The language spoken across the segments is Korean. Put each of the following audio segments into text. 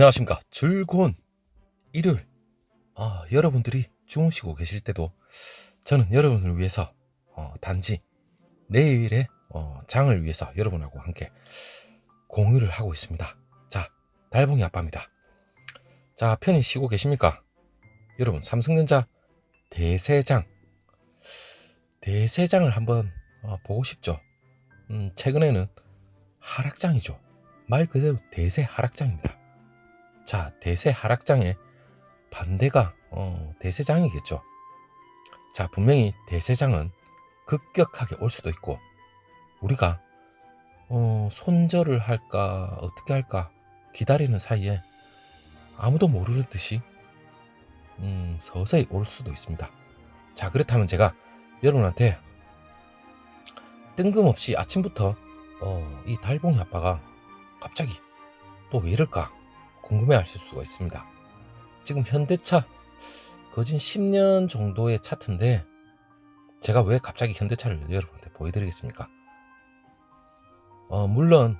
안녕하십니까. 즐거운 일요일. 아, 여러분들이 주무시고 계실 때도 저는 여러분을 위해서 어, 단지 내일의 어, 장을 위해서 여러분하고 함께 공유를 하고 있습니다. 자, 달봉이 아빠입니다. 자, 편히 쉬고 계십니까? 여러분, 삼성전자 대세장. 대세장을 한번 어, 보고 싶죠? 음, 최근에는 하락장이죠. 말 그대로 대세 하락장입니다. 자, 대세 하락장의 반대가 어, 대세장이겠죠. 자, 분명히 대세장은 급격하게 올 수도 있고 우리가 어, 손절을 할까 어떻게 할까 기다리는 사이에 아무도 모르듯이 음, 서서히 올 수도 있습니다. 자, 그렇다면 제가 여러분한테 뜬금없이 아침부터 어, 이 달봉이 아빠가 갑자기 또 왜 이럴까 궁금해 하실 수가 있습니다. 지금 현대차 거진 10년 정도의 차트인데 제가 왜 갑자기 현대차를 여러분한테 보여드리겠습니까? 어, 물론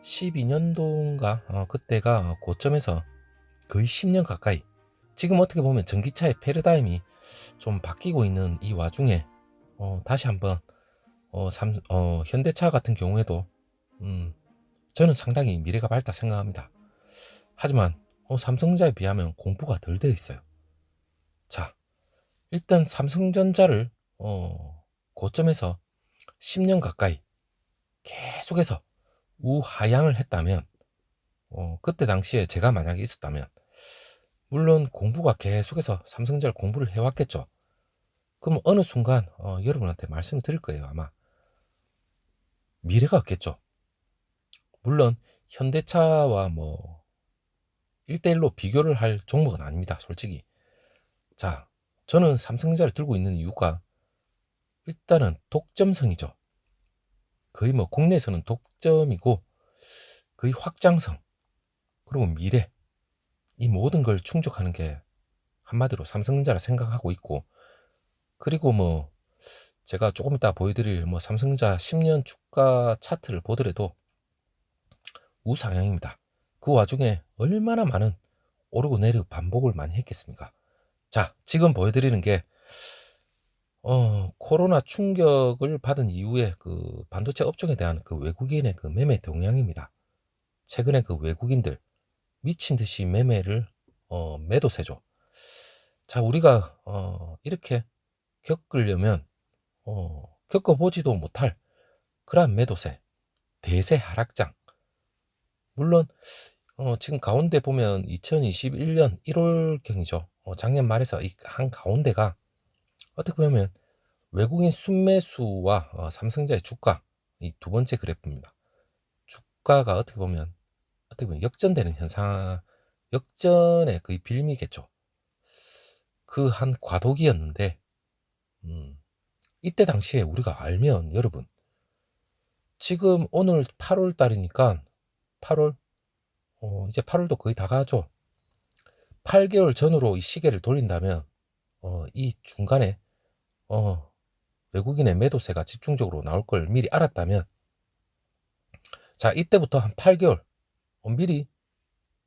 12년도인가 어, 그때가 고점에서 거의 10년 가까이 지금 어떻게 보면 전기차의 패러다임이 좀 바뀌고 있는 이 와중에 어, 다시 한번 어, 삼, 어, 현대차 같은 경우에도 음, 저는 상당히 미래가 밝다 생각합니다. 하지만 어, 삼성전자에 비하면 공부가 덜 되어 있어요. 자, 일단 삼성전자를 어, 고점에서 10년 가까이 계속해서 우하향을 했다면 어, 그때 당시에 제가 만약에 있었다면 물론 공부가 계속해서 삼성전자 공부를 해왔겠죠. 그럼 어느 순간 어, 여러분한테 말씀을 드릴 거예요 아마 미래가 없겠죠. 물론 현대차와 뭐 1대1로 비교를 할 종목은 아닙니다. 솔직히. 자, 저는 삼성전자를 들고 있는 이유가 일단은 독점성이죠. 거의 뭐 국내에서는 독점이고 거의 확장성 그리고 미래 이 모든 걸 충족하는 게 한마디로 삼성전자라 생각하고 있고 그리고 뭐 제가 조금 이따 보여드릴 뭐 삼성전자 10년 주가 차트를 보더라도 우상향입니다. 그 와중에 얼마나 많은 오르고 내리고 반복을 많이 했겠습니까? 자, 지금 보여드리는 게 어, 코로나 충격을 받은 이후에 그 반도체 업종에 대한 그 외국인의 그 매매 동향입니다. 최근에 그 외국인들 미친 듯이 매매를 어, 매도세죠. 자, 우리가 어, 이렇게 겪으려면 어, 겪어보지도 못할 그러한 매도세, 대세 하락장. 물론 어, 지금 가운데 보면 2021년 1월경이죠. 어, 작년 말에서 이 한 가운데가 어떻게 보면 외국인 순매수와 어, 삼성자의 주가 이 두 번째 그래프입니다. 주가가 어떻게 보면 어떻게 보면 역전되는 현상, 역전의 거의 빌미겠죠. 그 한 과도기였는데, 음, 이때 당시에 우리가 알면 여러분, 지금 오늘 8월 달이니까 8월, 어, 이제 8월도 거의 다 가죠. 8개월 전으로 이 시계를 돌린다면, 어, 이 중간에, 어, 외국인의 매도세가 집중적으로 나올 걸 미리 알았다면, 자, 이때부터 한 8개월, 어, 미리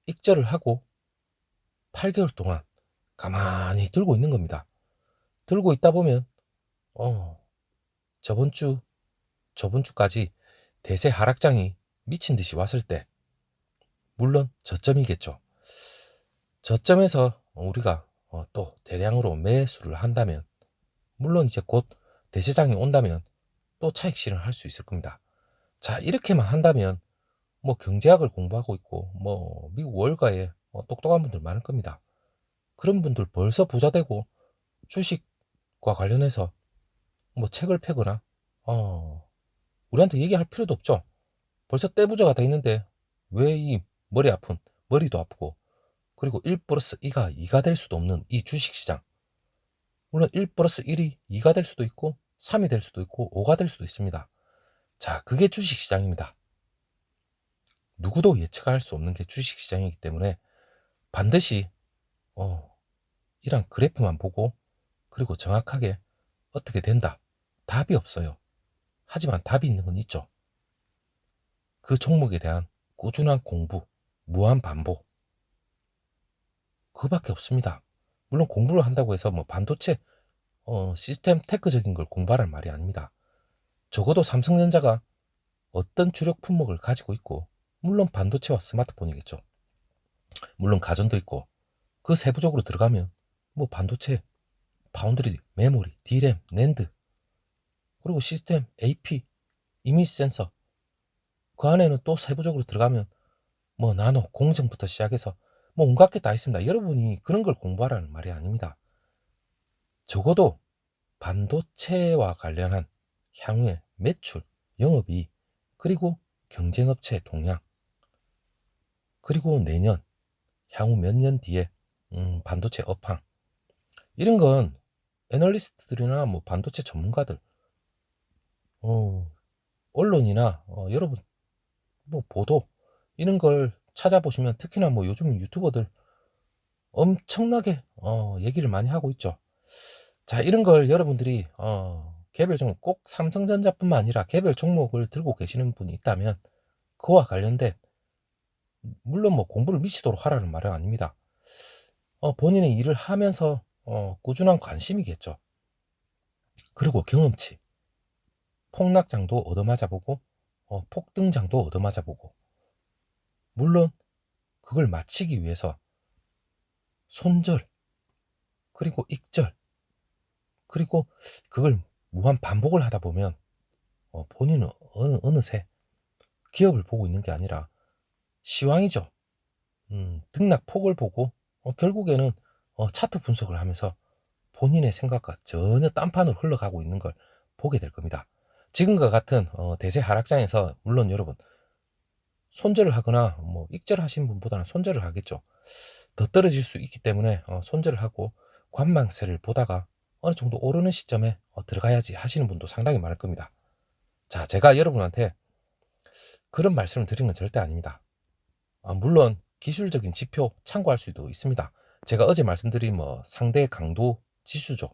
익절을 하고 8개월 동안 가만히 들고 있는 겁니다. 들고 있다 보면, 어, 저번 주, 저번 주까지 대세 하락장이 미친 듯이 왔을 때, 물론 저점이겠죠. 저점에서 우리가 어, 또 대량으로 매수를 한다면, 물론 이제 곧 대세장이 온다면 또 차익 실현을 할 수 있을 겁니다. 자, 이렇게만 한다면 뭐 경제학을 공부하고 있고 뭐 미국 월가에 뭐 똑똑한 분들 많을 겁니다. 그런 분들 벌써 부자 되고 주식과 관련해서 뭐 책을 패거나 어 우리한테 얘기할 필요도 없죠. 벌써 떼부자가 돼 있는데 왜 이 머리 아픈 머리도 아프고 그리고 1 플러스 2가 2가 될 수도 없는 이 주식시장 물론 1 플러스 1이 2가 될 수도 있고 3이 될 수도 있고 5가 될 수도 있습니다. 자 그게 주식시장입니다. 누구도 예측할 수 없는 게 주식시장이기 때문에 반드시 어, 이런 그래프만 보고 그리고 정확하게 어떻게 된다. 답이 없어요. 하지만 답이 있는 건 있죠. 그 종목에 대한 꾸준한 공부, 무한 반복. 그밖에 없습니다. 물론 공부를 한다고 해서 뭐 반도체 어, 시스템 테크적인 걸 공부하라는 말이 아닙니다. 적어도 삼성전자가 어떤 주력 품목을 가지고 있고 물론 반도체와 스마트폰이겠죠. 물론 가전도 있고 그 세부적으로 들어가면 뭐 반도체, 파운드리, 메모리, D램, 낸드 그리고 시스템, AP, 이미지 센서 그 안에는 또 세부적으로 들어가면 뭐 나노, 공정부터 시작해서 뭐 온갖 게 다 있습니다. 여러분이 그런 걸 공부하라는 말이 아닙니다. 적어도 반도체와 관련한 향후의 매출, 영업이익, 그리고 경쟁업체 동향, 그리고 내년, 향후 몇 년 뒤에 음, 반도체 업황 이런 건 애널리스트들이나 뭐 반도체 전문가들, 어, 언론이나 어, 여러분 뭐 보도 이런 걸 찾아보시면 특히나 뭐 요즘 유튜버들 엄청나게 어, 얘기를 많이 하고 있죠. 자 이런 걸 여러분들이 어, 개별 종목 꼭 삼성전자뿐만 아니라 개별 종목을 들고 계시는 분이 있다면 그와 관련된 물론 뭐 공부를 미치도록 하라는 말은 아닙니다. 어, 본인의 일을 하면서 어, 꾸준한 관심이겠죠. 그리고 경험치, 폭락장도 얻어맞아보고 어, 폭등장도 얻어맞아보고 물론 그걸 마치기 위해서 손절 그리고 익절 그리고 그걸 무한 반복을 하다 보면 어, 본인은 어느, 어느새 기업을 보고 있는 게 아니라 시황이죠. 음, 등락 폭을 보고 어, 결국에는 어, 차트 분석을 하면서 본인의 생각과 전혀 딴판으로 흘러가고 있는 걸 보게 될 겁니다. 지금과 같은 어, 대세 하락장에서 물론 여러분 손절을 하거나 뭐 익절하신 분보다는 손절을 하겠죠. 더 떨어질 수 있기 때문에 어, 손절을 하고 관망세를 보다가 어느 정도 오르는 시점에 어, 들어가야지 하시는 분도 상당히 많을 겁니다. 자, 제가 여러분한테 그런 말씀을 드린 건 절대 아닙니다. 아, 물론 기술적인 지표 참고할 수도 있습니다. 제가 어제 말씀드린 뭐 상대 강도 지수죠.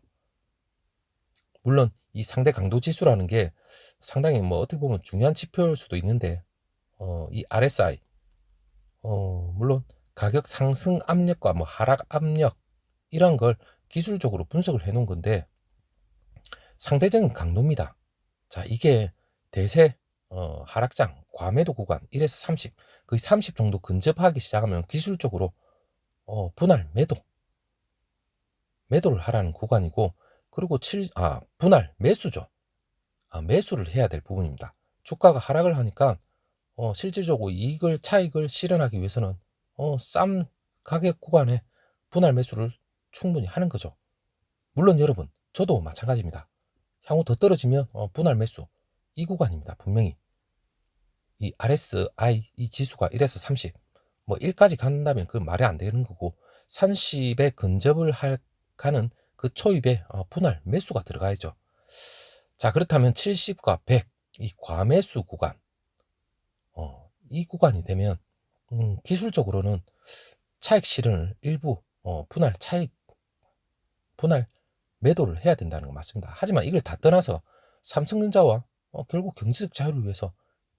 물론 이 상대 강도 지수라는 게 상당히 뭐 어떻게 보면 중요한 지표일 수도 있는데 어, 이 RSI 어, 물론 가격 상승 압력과 뭐 하락 압력 이런 걸 기술적으로 분석을 해 놓은 건데 상대적인 강도입니다. 자, 이게 대세 어, 하락장 과매도 구간 1에서 30 거의 30 정도 근접하기 시작하면 기술적으로 어, 분할 매도 매도를 하라는 구간이고 그리고 7, 아, 분할 매수죠. 아, 매수를 해야 될 부분입니다. 주가가 하락을 하니까 어, 실질적으로 이익을 차익을 실현하기 위해서는 어, 싼 가격 구간에 분할 매수를 충분히 하는 거죠. 물론 여러분, 저도 마찬가지입니다. 향후 더 떨어지면 어, 분할 매수 이 구간입니다. 분명히 이 RSI 이 지수가 1에서 30, 뭐 1까지 간다면 그 말이 안 되는 거고 30에 근접을 할 가는 그 초입에 어, 분할 매수가 들어가야죠. 자 그렇다면 70과 100 이 과매수 구간 어, 이 구간이 되면 음, 기술적으로는 차익 실현을 일부 어, 분할 차익 분할 매도를 해야 된다는 거 맞습니다. 하지만 이걸 다 떠나서 삼성전자와 어, 결국 경제적 자유를 위해서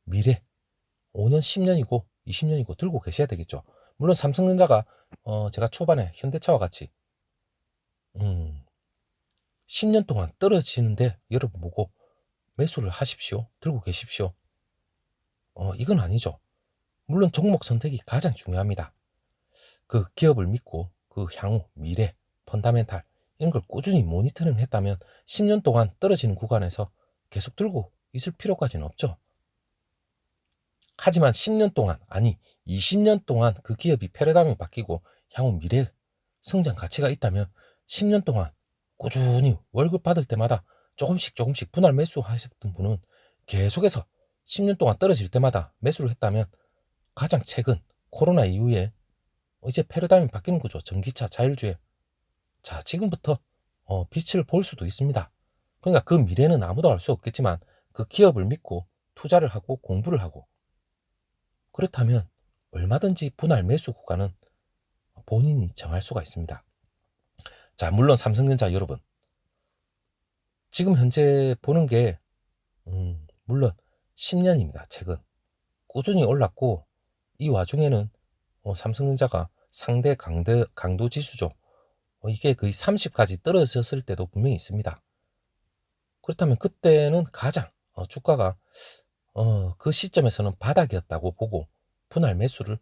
미래 5년, 10년이고 20년이고 들고 계셔야 되겠죠. 물론 삼성전자가 어, 제가 초반에 현대차와 같이 음, 10년 동안 떨어지는데 여러분 보고 매수를 하십시오. 들고 계십시오. 어, 이건 아니죠. 물론 종목 선택이 가장 중요합니다. 그 기업을 믿고 그 향후 미래 펀다멘탈 이런 걸 꾸준히 모니터링 했다면 10년 동안 떨어지는 구간에서 계속 들고 있을 필요까지는 없죠. 하지만 10년 동안 아니 20년 동안 그 기업이 패러다임이 바뀌고 향후 미래 성장 가치가 있다면 10년 동안 꾸준히 월급 받을 때마다 조금씩 조금씩 분할 매수 하셨던 분은 계속해서 10년 동안 떨어질 때마다 매수를 했다면 가장 최근 코로나 이후에 이제 패러다임이 바뀌는 거죠. 전기차, 자율주행. 자, 지금부터 어, 빛을 볼 수도 있습니다. 그러니까 그 미래는 아무도 알 수 없겠지만 그 기업을 믿고 투자를 하고 공부를 하고 그렇다면 얼마든지 분할 매수 구간은 본인이 정할 수가 있습니다. 자, 물론 삼성전자 여러분. 지금 현재 보는 게, 음, 물론 10년입니다. 최근. 꾸준히 올랐고, 이 와중에는 어, 삼성전자가 상대 강도, 강도 지수죠. 어, 이게 거의 30까지 떨어졌을 때도 분명히 있습니다. 그렇다면 그때는 가장 어, 주가가 어, 그 시점에서는 바닥이었다고 보고 분할 매수를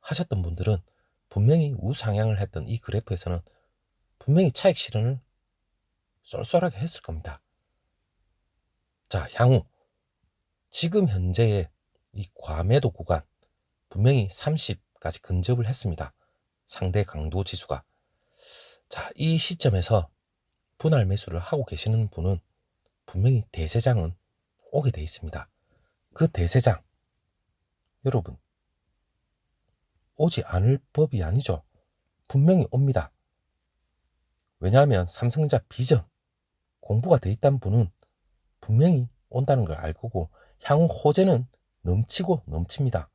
하셨던 분들은 분명히 우상향을 했던 이 그래프에서는 분명히 차익 실현을 쏠쏠하게 했을 겁니다. 자, 향후 지금 현재의 이 과매도 구간 분명히 30까지 근접을 했습니다. 상대 강도 지수가. 자, 이 시점에서 분할 매수를 하고 계시는 분은 분명히 대세장은 오게 돼 있습니다. 그 대세장 여러분 오지 않을 법이 아니죠. 분명히 옵니다. 왜냐하면 삼성전자 비전 공부가 돼 있다는 분은 분명히 온다는 걸 알 거고 향후 호재는 넘치고 넘칩니다.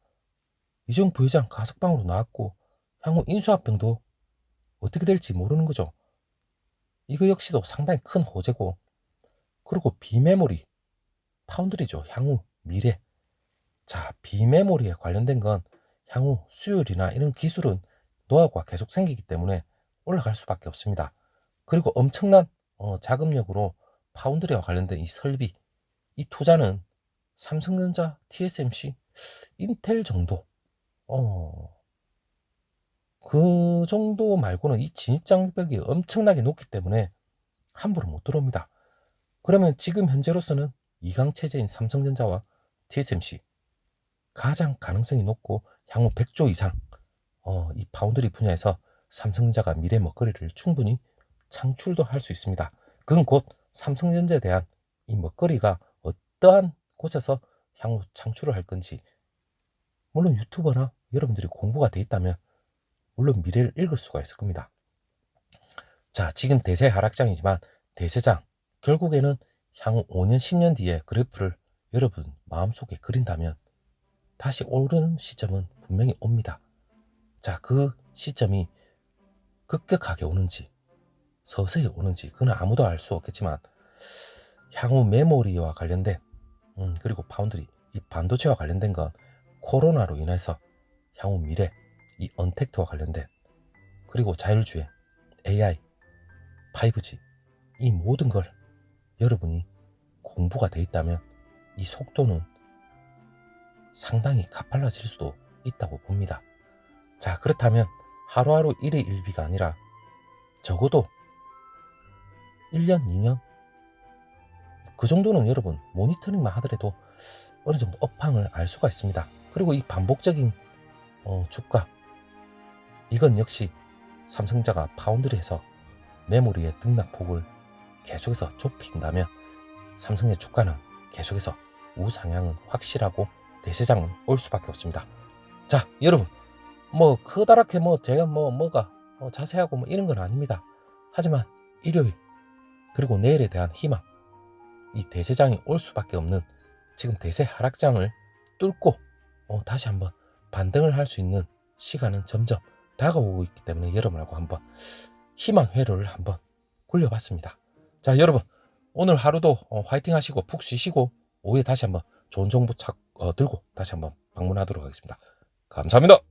이종 부회장 가석방으로 나왔고 향후 인수합병도 어떻게 될지 모르는 거죠. 이거 역시도 상당히 큰 호재고 그리고 비메모리 파운드리죠. 향후 미래. 자, 비메모리에 관련된 건 향후 수율이나 이런 기술은 노하우가 계속 생기기 때문에 올라갈 수밖에 없습니다. 그리고 엄청난 어, 자금력으로 파운드리와 관련된 이 설비, 이 투자는 삼성전자, TSMC, 인텔 정도, 어, 그 정도 말고는 이 진입 장벽이 엄청나게 높기 때문에 함부로 못 들어옵니다. 그러면 지금 현재로서는 이강 체제인 삼성전자와 TSMC 가장 가능성이 높고 향후 100조 이상 어, 이 파운드리 분야에서 삼성전자가 미래 먹거리를 충분히 창출도 할 수 있습니다. 그건 곧 삼성전자에 대한 이 먹거리가 어떠한 곳에서 향후 창출을 할 건지 물론 유튜버나 여러분들이 공부가 돼 있다면 물론 미래를 읽을 수가 있을 겁니다. 자, 지금 대세 하락장이지만 대세장 결국에는 향후 5년, 10년 뒤에 그래프를 여러분 마음속에 그린다면 다시 오르는 시점은 분명히 옵니다. 자, 그 시점이 급격하게 오는지 서서히 오는지 그건 아무도 알 수 없겠지만 향후 메모리와 관련된 음, 그리고 파운드리 이 반도체와 관련된 건 코로나로 인해서 향후 미래 이 언택트와 관련된 그리고 자율주행 AI 5G 이 모든 걸 여러분이 공부가 돼 있다면 이 속도는 상당히 가팔라질 수도 있다고 봅니다. 자, 그렇다면 하루하루 일의 일비가 아니라 적어도 1년, 2년? 그 정도는 여러분 모니터링만 하더라도 어느 정도 업황을 알 수가 있습니다. 그리고 이 반복적인 어, 주가 이건 역시 삼성자가 파운드리에서 메모리의 등락폭을 계속해서 좁힌다면 삼성의 주가는 계속해서 우상향은 확실하고 대세장은 올 수밖에 없습니다. 자, 여러분, 뭐 커다랗게 뭐 제가 뭐 뭐가 어, 자세하고 뭐 이런 건 아닙니다. 하지만 일요일 그리고 내일에 대한 희망, 이 대세장이 올 수밖에 없는 지금 대세 하락장을 뚫고 어, 다시 한번 반등을 할 수 있는 시간은 점점 다가오고 있기 때문에 여러분하고 한번 희망 회로를 한번 굴려봤습니다. 자, 여러분 오늘 하루도 어, 화이팅 하시고 푹 쉬시고 오후에 다시 한번 좋은 정보 찾, 어, 들고 다시 한번 방문하도록 하겠습니다. 감사합니다.